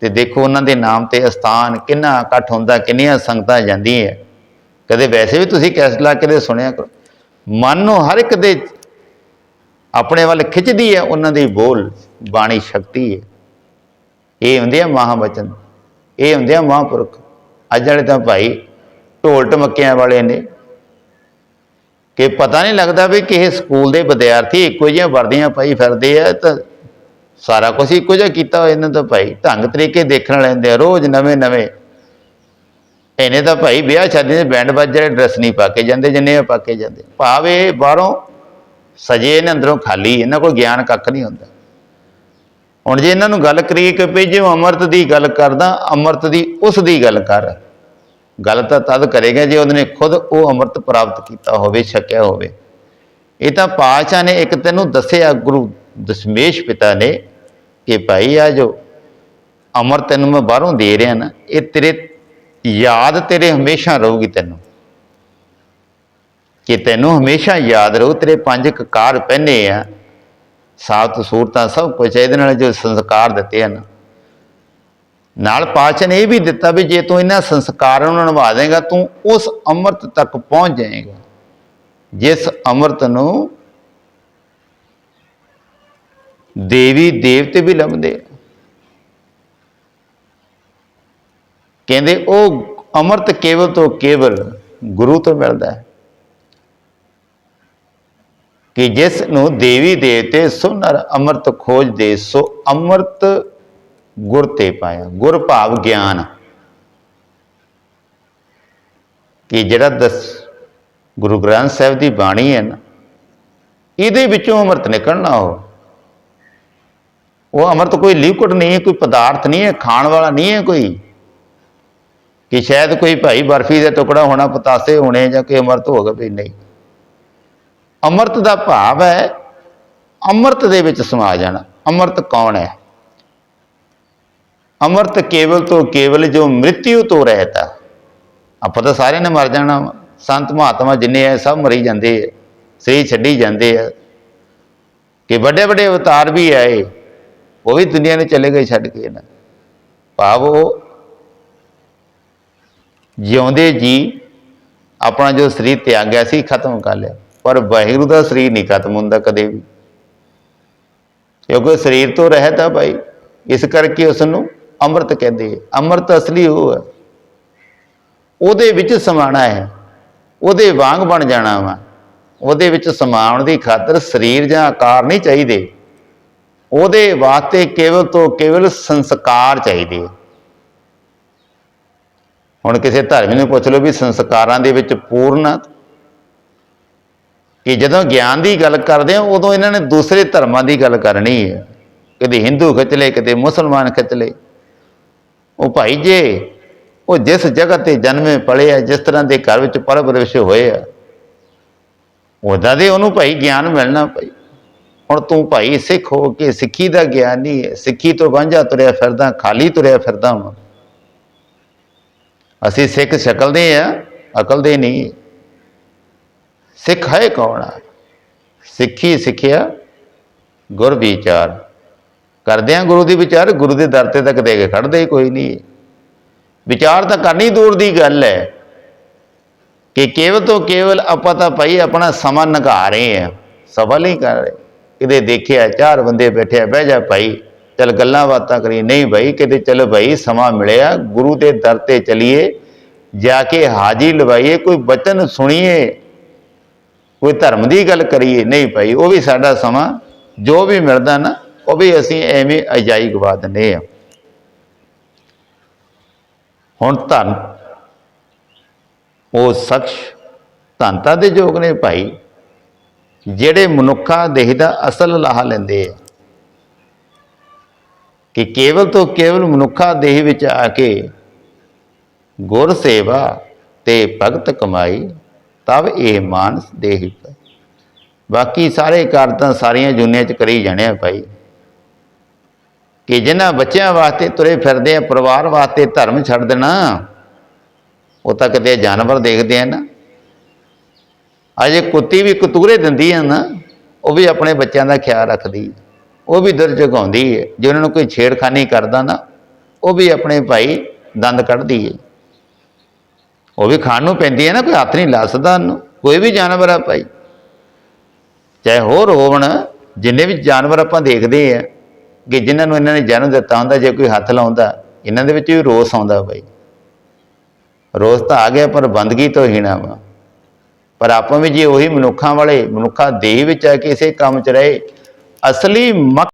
[SPEAKER 1] ਤੇ ਦੇਖੋ ਉਹਨਾਂ ਦੇ ਨਾਮ ਤੇ ਅਸਥਾਨ ਕਿੰਨਾ ਇਕੱਠ ਹੁੰਦਾ, ਕਿੰਨੀਆਂ ਸੰਗਤਾਂ ਜਾਂਦੀਆਂ ਕਦੇ ਵੈਸੇ ਵੀ ਤੁਸੀਂ ਕੈਸਟ ਲਾ ਕੇ ਸੁਣਿਆ ਕਰੋ। ਮਨ ਨੂੰ ਹਰ ਇੱਕ ਦੇ ਆਪਣੇ ਵੱਲ ਖਿੱਚਦੀ ਹੈ ਉਹਨਾਂ ਦੀ ਬੋਲ ਬਾਣੀ ਸ਼ਕਤੀ ਹੈ ਇਹ ਹੁੰਦੇ ਆ ਮਹਾਵਚਨ, ਇਹ ਹੁੰਦੇ ਆ ਮਹਾਂਪੁਰਖ। ਅੱਜ ਵਾਲੇ ਤਾਂ ਭਾਈ ਢੋਲ ਟਮੱਕਿਆਂ ਵਾਲੇ ਨੇ ਕਿ ਪਤਾ ਨਹੀਂ ਲੱਗਦਾ ਵੀ ਕਿਸੇ ਸਕੂਲ ਦੇ ਵਿਦਿਆਰਥੀ ਇੱਕੋ ਜਿਹੀਆਂ ਵਰਦੀਆਂ ਪਾਈ ਫਿਰਦੇ ਆ ਤਾਂ ਸਾਰਾ ਕੁਝ ਇੱਕੋ ਜਿਹਾ ਕੀਤਾ ਹੋਇਆ ਇਹਨਾਂ ਦਾ ਭਾਈ। ਢੰਗ ਤਰੀਕੇ ਦੇਖਣ ਲੈਂਦੇ ਆ, ਰੋਜ਼ ਨਵੇਂ ਨਵੇਂ। ਇਹਨੇ ਤਾਂ ਭਾਈ ਵਿਆਹ ਸ਼ਾਦੀ ਦੇ ਬੈਂਡ ਬਾਜੇ ਡਰੈਸ ਨਹੀਂ ਪਾ ਕੇ ਜਾਂਦੇ, ਜਿੰਨੇ ਪਾ ਕੇ ਜਾਂਦੇ। ਭਾਵੇਂ ਬਾਹਰੋਂ ਸਜੇ ਨੇ ਅੰਦਰੋਂ ਖਾਲੀ, ਇਹਨਾਂ ਕੋਲ ਗਿਆਨ ਕੱਖ ਨਹੀਂ ਹੁੰਦਾ। ਹੁਣ ਜੇ ਇਹਨਾਂ ਨੂੰ ਗੱਲ ਕਰੀਏ ਕਿ ਵੀ ਜੇ ਅਮਰਤ ਦੀ ਗੱਲ ਕਰਦਾ, ਅਮਰਤ ਦੀ ਉਸ ਦੀ ਗੱਲ ਕਰ। ਗੱਲ ਤਾਂ ਤਦ ਕਰੇਗਾ ਜੇ ਉਹਨੇ ਖੁਦ ਉਹ ਅੰਮ੍ਰਿਤ ਪ੍ਰਾਪਤ ਕੀਤਾ ਹੋਵੇ, ਛਕਿਆ ਹੋਵੇ। ਇਹ ਤਾਂ ਪਾਤਸ਼ਾਹ ਨੇ ਇੱਕ ਤੈਨੂੰ ਦੱਸਿਆ, ਗੁਰੂ ਦਸ਼ਮੇਸ਼ ਪਿਤਾ ਨੇ ਕਿ ਭਾਈ ਆ ਜੋ ਅਮਰ ਤੈਨੂੰ ਮੈਂ ਬਾਹਰੋਂ ਦੇ ਰਿਹਾ ਨਾ, ਇਹ ਤੇਰੇ ਯਾਦ ਤੇਰੇ ਹਮੇਸ਼ਾ ਰਹੂਗੀ ਤੈਨੂੰ। ਕਿ ਤੈਨੂੰ ਹਮੇਸ਼ਾ ਯਾਦ ਰਹੂ, ਤੇਰੇ ਪੰਜ ਕਕਾਰ ਪਹਿਨੇ ਆ, ਸਾਤ ਸੂਰਤਾਂ ਸਭ ਕੁਝ ਇਹਦੇ ਨਾਲ ਜੋ ਸੰਸਕਾਰ ਦਿੱਤੇ ਹਨ। ਨਾਲ ਪਾਚਨ ਇਹ ਵੀ ਦਿੱਤਾ ਵੀ ਜੇ ਤੂੰ ਇਹਨਾਂ ਸੰਸਕਾਰਾਂ ਨੂੰ ਨਿਭਾ ਦੇਗਾ, ਤੂੰ ਉਸ ਅੰਮ੍ਰਿਤ ਤੱਕ ਪਹੁੰਚ ਜਾਏਗਾ। ਜਿਸ ਅੰਮ੍ਰਿਤ ਨੂੰ ਦੇਵੀ ਦੇਵਤੇ ਵੀ ਲੱਭਦੇ ਕਹਿੰਦੇ ਉਹ ਅੰਮ੍ਰਿਤ ਕੇਵਲ ਤੋਂ ਕੇਵਲ ਗੁਰੂ ਤੋਂ ਮਿਲਦਾ ਹੈ। ਕਿ ਜਿਸ ਨੂੰ ਦੇਵੀ ਦੇਵਤੇ ਸੁਨਰ ਅੰਮ੍ਰਿਤ ਖੋਜ ਦੇ ਸੋ ਅੰਮ੍ਰਿਤ ਗੁਰ ਤੇ ਪਾਇਆ, ਗੁਰ ਭਾਵ ਗਿਆਨ। ਕਿ ਜਿਹੜਾ ਦਸ ਗੁਰੂ ਗ੍ਰੰਥ ਸਾਹਿਬ ਦੀ ਬਾਣੀ ਹੈ ਨਾ, ਇਹਦੇ ਵਿੱਚੋਂ ਅੰਮ੍ਰਿਤ ਨਿਕਲਣਾ ਹੋ ਉਹ ਅੰਮ੍ਰਿਤ ਕੋਈ ਲਿਕੁਇਡ ਨਹੀਂ ਹੈ, ਕੋਈ ਪਦਾਰਥ ਨਹੀਂ ਹੈ, ਖਾਣ ਵਾਲਾ ਨਹੀਂ ਹੈ ਕੋਈ। ਕਿ ਸ਼ਾਇਦ ਕੋਈ ਭਾਈ ਬਰਫੀ ਦਾ ਟੁਕੜਾ ਹੋਣਾ, ਪਤਾਸੇ ਹੋਣੇ ਜਾਂ ਕੋਈ ਅੰਮ੍ਰਿਤ ਹੋਗਾ ਵੀ ਨਹੀਂ। ਅੰਮ੍ਰਿਤ ਦਾ ਭਾਵ ਹੈ, ਅੰਮ੍ਰਿਤ ਦੇ ਵਿੱਚ ਸਮਾ ਜਾਣਾ। ਅੰਮ੍ਰਿਤ ਕੌਣ ਹੈ? ਅੰਮ੍ਰਿਤ ਕੇਵਲ ਤੋਂ ਕੇਵਲ ਜੋ ਮ੍ਰਿਤਿਉ ਤੋਂ ਰਹਿਤਾ। ਆਪਾਂ ਤਾਂ ਸਾਰਿਆਂ ਨੇ ਮਰ ਜਾਣਾ ਸੰਤ ਮਹਾਤਮਾ ਜਿੰਨੇ ਆ, ਸਭ ਮਰੀ ਜਾਂਦੇ ਆ। ਸਰੀਰ ਛੱਡੀ ਜਾਂਦੇ ਆ। ਕਿ ਵੱਡੇ ਵੱਡੇ ਅਵਤਾਰ ਵੀ ਆਏ, ਉਹ ਵੀ ਦੁਨੀਆ ਨੂੰ ਚਲੇ ਗਏ ਛੱਡ ਕੇ ਨਾ ਭਾਵ ਉਹ ਜਿਉਂਦੇ ਜੀ, ਆਪਣਾ ਜੋ ਸਰੀਰ ਤਿਆਗਿਆ ਸੀ, ਖਤਮ ਕਰ ਲਿਆ। ਪਰ ਵਾਹਿਗੁਰੂ ਦਾ ਸਰੀਰ ਨਹੀਂ ਖਤਮ ਹੁੰਦਾ ਕਦੇ ਵੀ। ਕਿਉਂਕਿ ਸਰੀਰ ਤੋਂ ਰਹਿਤ ਆ ਭਾਈ। ਇਸ ਕਰਕੇ ਉਸ ਨੂੰ ਅੰਮ੍ਰਿਤ ਕਹਿੰਦੇ ਅੰਮ੍ਰਿਤ ਅਸਲੀ ਉਹ ਹੈ ਉਹਦੇ ਵਿੱਚ ਸਮਾਣਾ ਹੈ। ਉਹਦੇ ਵਾਂਗ ਬਣ ਜਾਣਾ ਵਾ। ਉਹਦੇ ਵਿੱਚ ਸਮਾਉਣ ਦੀ ਖਾਤਰ ਸਰੀਰ ਜਾਂ ਆਕਾਰ ਨਹੀਂ ਚਾਹੀਦੇ। ਉਹਦੇ ਵਾਸਤੇ ਕੇਵਲ ਤੋਂ ਕੇਵਲ ਸੰਸਕਾਰ ਚਾਹੀਦੇ ਹੁਣ ਕਿਸੇ ਧਰਮੀ ਨੂੰ ਪੁੱਛ ਲਓ ਵੀ ਸੰਸਕਾਰਾਂ ਦੇ ਵਿੱਚ ਪੂਰਨ ਆ? ਕਿ ਜਦੋਂ ਗਿਆਨ ਦੀ ਗੱਲ ਕਰਦੇ ਆ, ਉਦੋਂ ਇਹਨਾਂ ਨੇ ਦੂਸਰੇ ਧਰਮਾਂ ਦੀ ਗੱਲ ਕਰਨੀ ਹੈ ਕਦੇ ਹਿੰਦੂ ਖਿੱਚ ਲਏ, ਕਦੇ ਮੁਸਲਮਾਨ ਖਿੱਚ ਲਏ। ਉਹ ਭਾਈ ਜੇ, ਉਹ ਜਿਸ ਜਗ੍ਹਾ ਤੇ ਜਨਮੇ ਪਲੇ ਆ, ਜਿਸ ਤਰ੍ਹਾਂ ਦੇ ਘਰ ਵਿੱਚ ਪਰਵਰਿਸ਼ ਹੋਏ ਆ, ਉਹਦਾ ਦੇ ਉਹਨੂੰ ਭਾਈ ਗਿਆਨ ਮਿਲਣਾ ਭਾਈ। ਹੁਣ ਤੂੰ ਭਾਈ ਸਿੱਖ ਹੋ ਕੇ ਸਿੱਖੀ ਦਾ ਗਿਆਨ ਨਹੀਂ ਹੈ, ਸਿੱਖੀ ਤੋਂ ਵਾਂਝਾ ਤੁਰਿਆ ਫਿਰਦਾ, ਖਾਲੀ ਤੁਰਿਆ ਫਿਰਦਾ ਵਾਂ। ਅਸੀਂ ਸਿੱਖ ਸ਼ਕਲ ਦੇ ਆ, ਅਕਲ ਦੇ ਨਹੀਂ। ਸਿੱਖ ਹੈ ਕੌਣ ਆ? ਸਿੱਖੀ ਸਿੱਖਿਆ ਗੁਰ ਵਿਚਾਰ। ਕਰਦੇ ਆ ਗੁਰੂ ਦੀ ਵਿਚਾਰ, ਗੁਰੂ ਦੇ ਦਰ ਤੇ ਤੱਕ ਦੇ ਕੇ ਖੜਦੇ ਹੀ ਕੋਈ ਨਹੀਂ। ਵਿਚਾਰ ਤਾਂ ਕਰਨੀ ਦੂਰ ਦੀ ਗੱਲ ਹੈ ਕਿ ਕੇਵਲ ਤੋਂ ਕੇਵਲ ਆਪਾਂ ਤਾਂ ਭਾਈ ਆਪਣਾ ਸਮਾਂ ਨਿਘਾ ਰਹੇ ਆ ਸਫਲ ਨਹੀਂ ਕਰ ਰਹੇ। ਕਿਤੇ ਦੇਖਿਆ, ਚਾਰ ਬੰਦੇ ਬੈਠੇ ਬਹਿ ਜਾ ਭਾਈ, ਚਲ ਗੱਲਾਂ ਬਾਤਾਂ ਕਰੀ ਨਹੀਂ ਭਾਈ, ਕਿਤੇ ਚਲੋ ਭਾਈ, ਸਮਾਂ ਮਿਲਿਆ, ਗੁਰੂ ਦੇ ਦਰ ਤੇ ਚਲੀਏ, ਜਾ ਕੇ ਹਾਜ਼ਰੀ ਲਵਾਈਏ, ਕੋਈ ਬਚਨ ਸੁਣੀਏ, ਕੋਈ ਧਰਮ ਦੀ ਗੱਲ ਕਰੀਏ। ਨਹੀਂ ਭਾਈ, ਉਹ ਵੀ ਸਾਡਾ ਸਮਾਂ, ਜੋ ਵੀ ਮਿਲਦਾ ਨਾ ਉਹ ਵੀ ਅਸੀਂ ਐਵੇਂ ਅਜਾਈ ਗਵਾ ਦਿੰਦੇ ਆ ਹੁਣ ਧਨ, ਉਹ ਸ਼ਖਸ ਧੰਤਾ ਦੇ ਯੋਗ ਨੇ ਭਾਈ, ਜਿਹੜੇ ਮਨੁੱਖਾ ਦੇਹ ਦਾ ਅਸਲ ਲਾਹਾ ਲੈਂਦੇ ਆ। ਕਿ ਕੇਵਲ ਤੋਂ ਕੇਵਲ ਮਨੁੱਖਾ ਦੇਹ ਵਿੱਚ ਆ ਕੇ ਗੁਰ ਸੇਵਾ ਤੇ ਭਗਤ ਕਮਾਈ, ਤਬ ਇਹ ਮਾਨਸ ਦੇਹੀ ਬਾਕੀ ਸਾਰੇ ਕਰ ਸਾਰੀਆਂ ਜੁਨੀਆਂ ਚ ਕਰੀ ਜਾਣਿਆ ਭਾਈ। ਕਿ ਜਿਨ੍ਹਾਂ ਬੱਚਿਆਂ ਵਾਸਤੇ ਤੁਰੇ ਫਿਰਦੇ ਆ, ਪਰਿਵਾਰ ਵਾਸਤੇ ਧਰਮ ਛੱਡ ਦੇਣਾ, ਉਹ ਤਾਂ ਕਿਤੇ ਜਾਨਵਰ ਦੇਖਦੇ ਆ ਨਾ। ਅਜੇ ਕੁੱਤੀ ਵੀ ਕਤੂਰੇ ਦਿੰਦੀ ਆ ਨਾ, ਉਹ ਵੀ ਆਪਣੇ ਬੱਚਿਆਂ ਦਾ ਖਿਆਲ ਰੱਖਦੀ ਉਹ ਵੀ ਦਿਲ ਝੁਕਾਉਂਦੀ ਹੈ ਜੇ ਉਹਨਾਂ ਨੂੰ ਕੋਈ ਛੇੜਖਾਨੀ ਕਰਦਾ ਨਾ, ਉਹ ਵੀ ਆਪਣੇ ਭਾਈ ਦੰਦ ਕੱਢਦੀ ਹੈ ਉਹ ਵੀ ਖਾਣ ਨੂੰ ਪੈਂਦੀ ਹੈ ਨਾ, ਕੋਈ ਹੱਥ ਨਹੀਂ ਲਾ ਸਕਦਾ ਉਹਨੂੰ, ਕੋਈ ਵੀ ਜਾਨਵਰ ਆ ਭਾਈ। ਚਾਹੇ ਹੋਰ ਹੋਵਣ, ਜਿੰਨੇ ਵੀ ਜਾਨਵਰ ਆਪਾਂ ਦੇਖਦੇ ਆ ਕਿ ਜਿਨ੍ਹਾਂ ਨੂੰ ਇਹਨਾਂ ਨੇ ਜਨਮ ਦਿੱਤਾ ਹੁੰਦਾ, ਜੇ ਕੋਈ ਹੱਥ ਲਾਉਂਦਾ, ਇਹਨਾਂ ਦੇ ਵਿੱਚ ਵੀ ਰੋਸ ਆਉਂਦਾ ਬਈ। ਰੋਸ ਤਾਂ ਆ ਗਿਆ, ਪਰ ਬੰਦਗੀ ਤੋਂ ਹੀਣਾ ਵਾ। ਪਰ ਆਪਾਂ ਵੀ ਜੇ ਉਹੀ ਮਨੁੱਖਾਂ ਵਾਲੇ, ਮਨੁੱਖਾ ਦੇਹ ਵਿੱਚ ਆ ਕੇ ਇਸੇ ਕੰਮ 'ਚ ਰਹੇ, ਅਸਲੀ ਮਕ